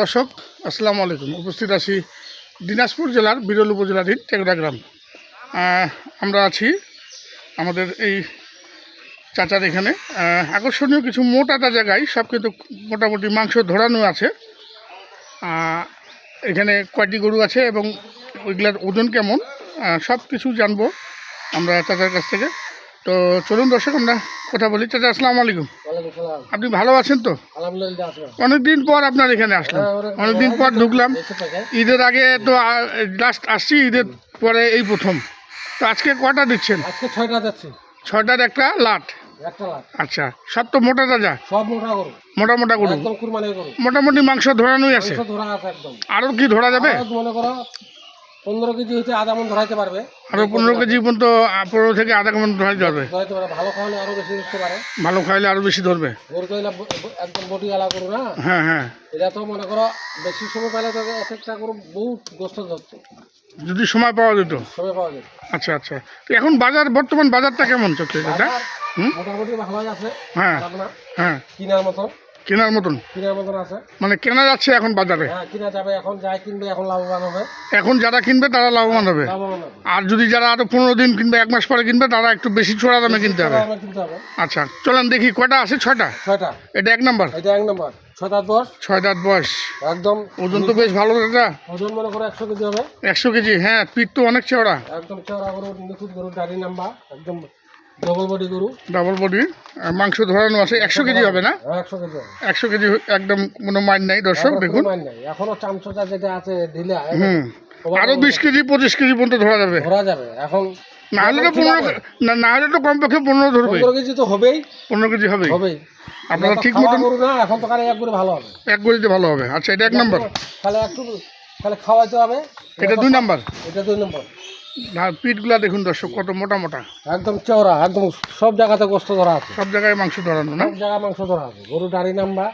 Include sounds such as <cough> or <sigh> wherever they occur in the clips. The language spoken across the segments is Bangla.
দর্শক, আসসালামু আলাইকুম। উপস্থিত আছি দিনাজপুর জেলার বিরল উপজেলাধীন টেকরা গ্রাম। আমরা আছি আমাদের এই চাচার এখানে। আকর্ষণীয় কিছু মোটা মোটাটা জায়গায় সব কিন্তু মোটামুটি মাংস ধরানো আছে। এখানে কয়টি গরু আছে এবং ওইগুলার ওজন কেমন? সব কিছু জানব আমরা চাচার কাছ থেকে। তো চলুন দর্শক আমরা কথা বলি। চাচা আসসালামু আলাইকুম। আপনি ভালো আছেন তো? অনেকদিন পর আপনার এখানে আসলাম। অনেকদিন পর ঢুকলাম। ঈদের আগে তো লাস্ট আসছি ঈদের পরে এই প্রথম। তো আজকে কটা দিচ্ছেন? আজকে ছয়টা যাচ্ছে। ছয়টার একটা লাট। আচ্ছা সব তো মোটা তাজা? সব মোটা গরু। মোটা মোটা গরু? মোটামুটি মাংস ধরানোই আছে। আরও কি ধরা যাবে? মনে করো পনেরো কেজি হইতে আধা মন ধরাইতে পারবে। আরও পনেরো কেজি পর্যন্ত পনেরো থেকে আধা কেমন ধরা যাবে ধরাইতে পারে ভালো খাওয়ালে আরও বেশি উঠতে পারে। ভালো খাইলে আরও বেশি ধরবে। গরু তো একদম বডি আলা গরু না? হ্যাঁ হ্যাঁ। এটা তো মনে করো বেশি সময় পাইলে তো এক একটা গরু বহুত গোস্ত ধরছে যদি সময় পাওয়া যেত। সময় পাওয়া যায় আচ্ছা আচ্ছা। তো এখন বাজার বর্তমান বাজারটা কেমন চলছে? দাদা? মোটামুটি ভালোই আছে। হ্যাঁ। হ্যাঁ। কিনার মতন কেনার মতন? কিনার মতন আছে। মানে কেনা যাচ্ছে এখন বাজারে? হ্যাঁ কিনা যাবে। এখন যাই কিনবে এখন লাভবান হবে। এখন যারা কিনবে তারা লাভবান হবে। আর যদি যারা আরও পনেরো দিন কিনবে এক মাস পরে কিনবে তারা একটু বেশি ছোড়া দামে কিনতে হবে। আচ্ছা চলেন দেখি কয়টা আছে? ছয়টা? ছয়টা। এটা এক নাম্বার? এটা এক নম্বর। ছয়টা দশ। ছয় দাঁত বয়স। একদম। ওজন তো বেশ ভালো দাদা। ওজন মনে করো একশো কেজি হবে। একশো কেজি হ্যাঁ পিঠ তো অনেক চওড়া। একদম চওড়া গরু নিখুঁত গরু দাড়ি নাম্বা একদম ডবল বডি গরু। ডাবল বডি মাংস ধরানো আছে একশো কেজি হবে না? হ্যাঁ একশো কেজি একশো কেজি একদম কোনো মাইন্ড নাই দর্শক এখনও দেখুন। এখনও চামচটা যেটা আছে ঢিলা হুম। আরও বিশ কেজি পঁচিশ কেজি পর্যন্ত ধরা যাবে। ধরা যাবে। এখন না হলে তো পনেরো না না হলে তো কমপক্ষে পনেরো ধরবে। পনেরো কেজি তো হবেই। পনেরো কেজি হবে হবেই। আপনারা ঠিক মতন না এখন তো এক ভালো হবে। এক ভালো হবে। আচ্ছা এটা এক নাম্বার। তাহলে একটু তাহলে খাওয়াইতে হবে। এটা দুই নাম্বার। এটা দুই নম্বর। পিঠগুলা দেখুন দর্শক কত মোটা মোটা। একদম চওড়া একদম সব জায়গাতে গোস্ত ধরা আছে। সব জায়গায় মাংস ধরানো না? সব জায়গায় মাংস ধরা আছে। গরু দাড়ি নাম্বা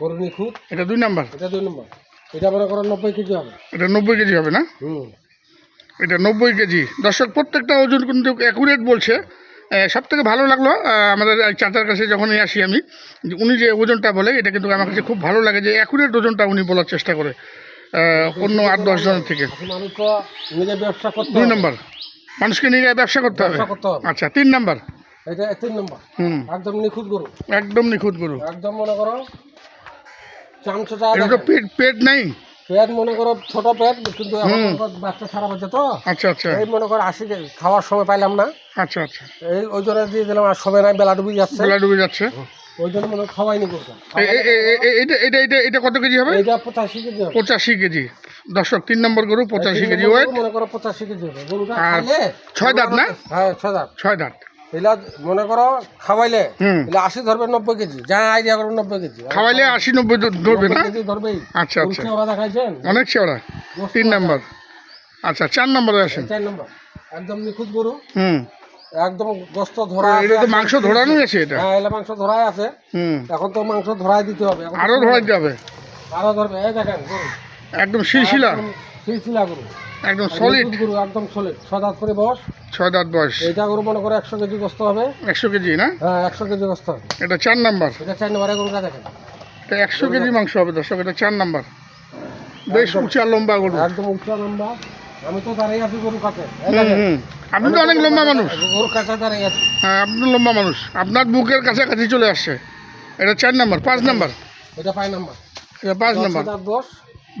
গরু নিখুঁত। এটা দুই নাম্বার? এটা দুই নম্বর। এটা মনে করো নব্বই কেজি হবে। এটা নব্বই কেজি হবে না? হুম। এটা নব্বই কেজি। দর্শক প্রত্যেকটা ওজন কিন্তু অ্যাকুরেট বলছে। সব থেকে ভালো লাগল আমাদের চাচার কাছে যখনই আসি আমি উনি যে ওজনটা বলে এটা কিন্তু আমার কাছে খুব ভালো লাগে যে অ্যাকুরেট ওজনটা উনি বলার চেষ্টা করে। অন্য আট দশ জনের থেকে। দুই নম্বর। মানুষকে নিয়ে ব্যবসা করতে হবে। আচ্ছা তিন নাম্বার। এটা তিন নম্বর। হুম। একদম নিখুঁত গরু। একদম নিখুঁত গরু। একদম মনে করো চামচটা এটা তো পেট পেট নেই। পেট মনে করো ছোট পেট কিন্তু এখন বাচ্চা সারা বাচ্চা তো। আচ্ছা আচ্ছা। এই মনে করো আসি খাওয়ার সময় পাইলাম না। আচ্ছা আচ্ছা। এই ওই জন্য দিয়ে দিলাম আর সময় নাই বেলা ডুবে যাচ্ছে। বেলা ডুবে যাচ্ছে। ওই জন্য মনে খাওয়াইনি এ- এটা এটা এটা এটা কত কেজি হবে? এইটা পঁচাশি কেজি হবে। পঁচাশি কেজি। দর্শক তিন নম্বর গরু পঁচাশি কেজি ওয়েট মনে করো পঁচাশি কেজি হবে। গরুটা খাইলে ছয় দাঁত না? হ্যাঁ ছয় দাঁত। ছয় দাঁত। এলা মনে করো খাওয়াইলে এলা আশি ধরবে নব্বই কেজি। যা আইডিয়া করো নব্বই কেজি। খাওয়াইলে আশি নব্বই ধরবে না? ধরবেই। আচ্ছা আচ্ছা। ওরা দেখাইছেন? অনেক চওড়া তিন নম্বর। আচ্ছা চার নম্বরে আসেন। চার নম্বর। একদম নিখুঁত গরু। হুম। একদম গোস্ত ধরা এটা তো মাংস ধরানোই আছে এটা? হ্যাঁ এলা মাংস ধরাই আছে। এখন তো মাংস ধরাই দিতে হবে। এখন আরও ধরাইতে হবে আরও ধরবে। এই দেখেন একদম শিলশিলা? সিলসিলা গরু। একদম সলিড গরু একদম সলিড ছয় দাঁত করে বস ছয় দাঁত বয়স। এইটা গরু মনে করে একশো কেজি গোস্ত হবে। একশো কেজি না? হ্যাঁ একশো কেজি গোস্ত হবে। এটা চার নাম্বার। এটা চার নম্বরে। গরুটা দেখেন। এটা একশো কেজি মাংস হবে দর্শক এটা চার নাম্বার। বেশ উঁচা লম্বা গরু। একদম উচ্চ লম্বা। আমি তো দাঁড়িয়ে আছি গরু কাছে। আপনি তো অনেক লম্বা মানুষ। গরু কাছে দাঁড়িয়ে আছি। হ্যাঁ আপনি লম্বা মানুষ। আপনার বুকের কাছাকাছি চলে আসছে। এটা চার নাম্বার পাঁচ নাম্বার। এটা পাই নাম্বার। এটা পাঁচ নাম্বার। দশ।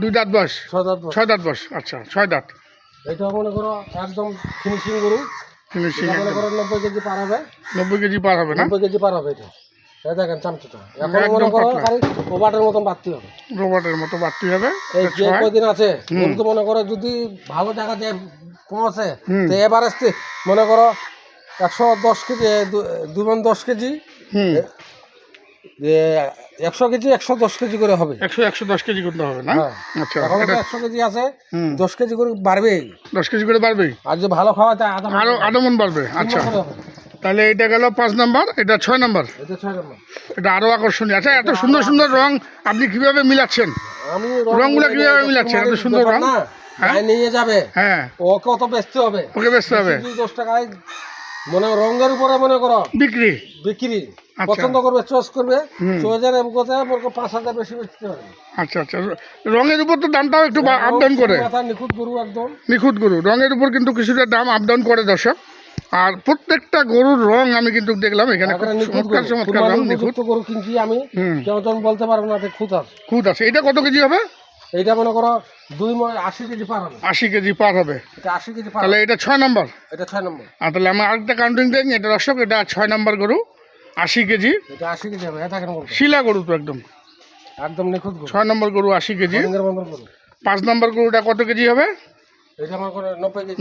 দুই দাঁত বয়স ছয় দাঁত ছয় দাঁত বয়স আচ্ছা ছয় দাঁত। এটা মনে করো একদম ফিনিশিং গরু। ফিনিশিং মনে করো নব্বই কেজি পার হবে। নব্বই কেজি পার হবে না? নব্বই কেজি পার হবে এটা। এই দেখেন চামচটা। এখন মনে করো খালি মতন বাড়তি হবে। রোবটের মতো বাড়তি হবে এই যে কদিন আছে হুম। গরু তো মনে করো যদি ভালো পৌঁছে তো এবার আসতে মনে করো একশো দশ কেজি দুই মন দশ কেজি একশো কেজি একশো দশ কেজি করে হবে। একশো একশো দশ কেজি করতে হবে না? হ্যাঁ। আচ্ছা এখন একশো কেজি আছে দশ কেজি করে বাড়বেই। দশ কেজি করে বাড়বেই? আর যে ভালো খাওয়াতে আরও আরও বাড়বে আচ্ছা। তাহলে এটা গেল পাঁচ নাম্বার এটা ছয় নাম্বার। এটা ছয় নম্বর। এটা আরও আকর্ষণীয়। আচ্ছা এত সুন্দর সুন্দর রং আপনি কীভাবে মিলাচ্ছেন? আমি রংগুলো কীভাবে মিলাচ্ছেন? এত সুন্দর রং? হ্যাঁ? নিয়ে যাবে। হ্যাঁ। ওকে অত বেচতে হবে। ওকে হবে। দশ টাকায় মনে রঙের উপরে মনে করো। বিক্রি? বিক্রি। আচ্ছা। পছন্দ করবে চয়েস করবে। চয়েসের মনে পাঁচ হাজার বেশি বেচতে পারবে আচ্ছা আচ্ছা। রঙের উপর তো দামটাও একটু আপ ডাউন করে। নিখুঁত গরু একদম। নিখুঁত গরু। রঙের উপর কিন্তু কিছুটা দাম আপ ডাউন করে দর্শক। আর প্রত্যেকটা গরুর রং আমি কিন্তু দেখলাম এখানে চমৎকার চমৎকার রং নিখুঁত। গরু কিনছি আমি। বলতে পারব না যে খুঁত আছে। খুঁত আছে। এটা কত কেজি হবে? এইটা মনে করো দুই আশি কেজি পার হবে। আশি কেজি পার হবে। এটা আশি কেজি পার তাহলে এটা ছয় নম্বর। এটা ছয় নম্বর। আর তাহলে আমার আরেকটা কাউন্টিং দেন এটা দর্শক এটা ছয় নম্বর গরু। আশি কেজি। এটা আশি কেজি হবে। এটা কেন শিলা গরু তো একদম। একদম নিখুঁত গরু। ছয় নম্বর গরু আশি কেজি। পাঁচ নম্বর গরুটা কত কেজি হবে? এটা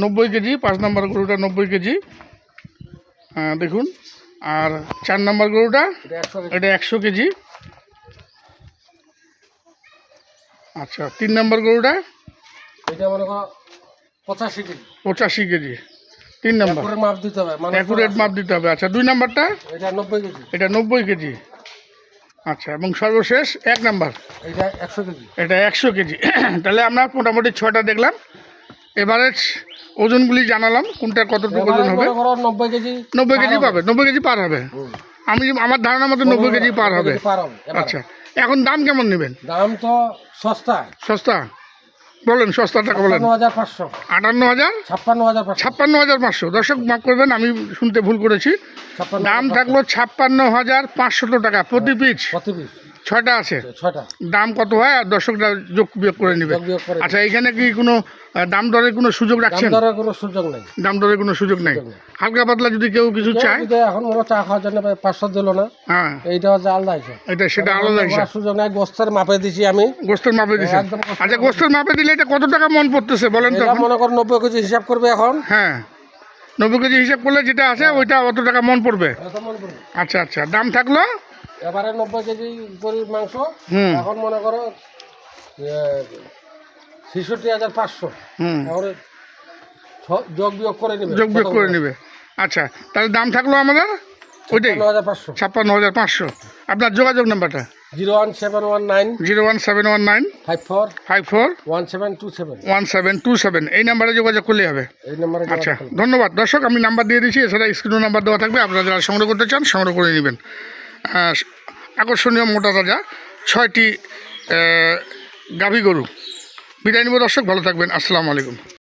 নব্বই কেজি। পাঁচ নম্বর গরুটা নব্বই কেজি। হ্যাঁ, দেখুন। আর চার নম্বর গরুটা এটা একশো কেজি। আচ্ছা তিন নম্বর গরুটা এটা মনে করো পঁচাশি কেজি। পঁচাশি কেজি। তিন নম্বর। মাপ দিতে হবে মানে অ্যাকুরেট মাপ দিতে হবে। আচ্ছা দুই নম্বরটা? এটা নব্বই কেজি। এটা নব্বই কেজি। আচ্ছা এবং সর্বশেষ এক নাম্বার। এটা একশো কেজি। এটা একশো কেজি। <clears throat> তাহলে আমরা মোটামুটি ছয়টা দেখলাম। এবারে ওজনগুলি জানালাম কোনটা কতটুকু ওজন হবে। নব্বই কেজি নব্বই কেজি পাবে নব্বই কেজি পার হবে। আমি আমার ধারণা মতো নব্বই কেজি পার হবে। আচ্ছা এখন দাম কেমন নেবেন? দাম তো সস্তা। সস্তা? বলেন বলেন? ছাপ্পান্ন হাজার পাঁচশো। আটান্ন হাজার? ছাপ্পান্ন হাজার পাঁচশো। ছাপ্পান্ন হাজার পাঁচশো। দর্শক মাফ করবেন আমি শুনতে ভুল করেছি। দাম থাকল ছাপ্পান্ন হাজার পাঁচশত টাকা প্রতি পিস প্রতি পিস ছয়টা আছে? ছটা দাম কত হয়? আর দর্শকরা যোগ বিয়োগ করে নেবে। আচ্ছা এখানে কি কোনো দাম দরের কোনো সুযোগ দাম রাখছেন? দরের কোনো সুযোগ নেই। দাম দরের কোনো সুযোগ নেই? হালকা পাতলা যদি কেউ কিছু চায়? যদি এখন হয় চা খাওয়ার জন্য পাঁচশো দিল না হ্যাঁ। এইটা হচ্ছে আলাদা হিসাব। এটা সেটা আলাদা হিসাব। সুযোগ নাই গোস্তের মাপে দিছি আমি। গোস্তের মাপে একদম গোস্তের আচ্ছা গোস্তের মাপে দিলে এটা কত টাকা মন পড়তেছে বলেন তো? মনে করো নব্বই কেজি হিসাব করবে এখন। হ্যাঁ। নব্বই কেজি হিসাব করলে যেটা আছে ওইটা অত টাকা মন পড়বে। আচ্ছা আচ্ছা দাম থাকল? এবারে নব্বই কেজি করে মাংস এখন মনে করো ছেষট্টি হাজার পাঁচশো। তাহলে যোগ বিয়োগ করে নেবে যোগ বিয়োগ করে নেবে। আচ্ছা তাহলে দাম থাকল আমাদের? ওইটাই। ছাপ্পান্ন হাজার পাঁচশো। আপনার যোগাযোগ নাম্বারটা? Zero one seven one nine zero one seven one nine five four five four one seven two seven. One seven two seven. এই নাম্বারে যোগাযোগ করলে হবে। এই নম্বরে আচ্ছা ধন্যবাদ। দর্শক আমি নাম্বার দিয়ে দিচ্ছি এছাড়া স্ক্রিনও নাম্বার দেওয়া থাকবে। আপনারা যারা সংগ্রহ করতে চান সংগ্রহ করে নেবেন। আকর্ষণীয় মোটা তাজা ছয়টি গাভী গরু। বিদায় নিব দর্শক ভালো থাকবেন। আসসালামু আলাইকুম।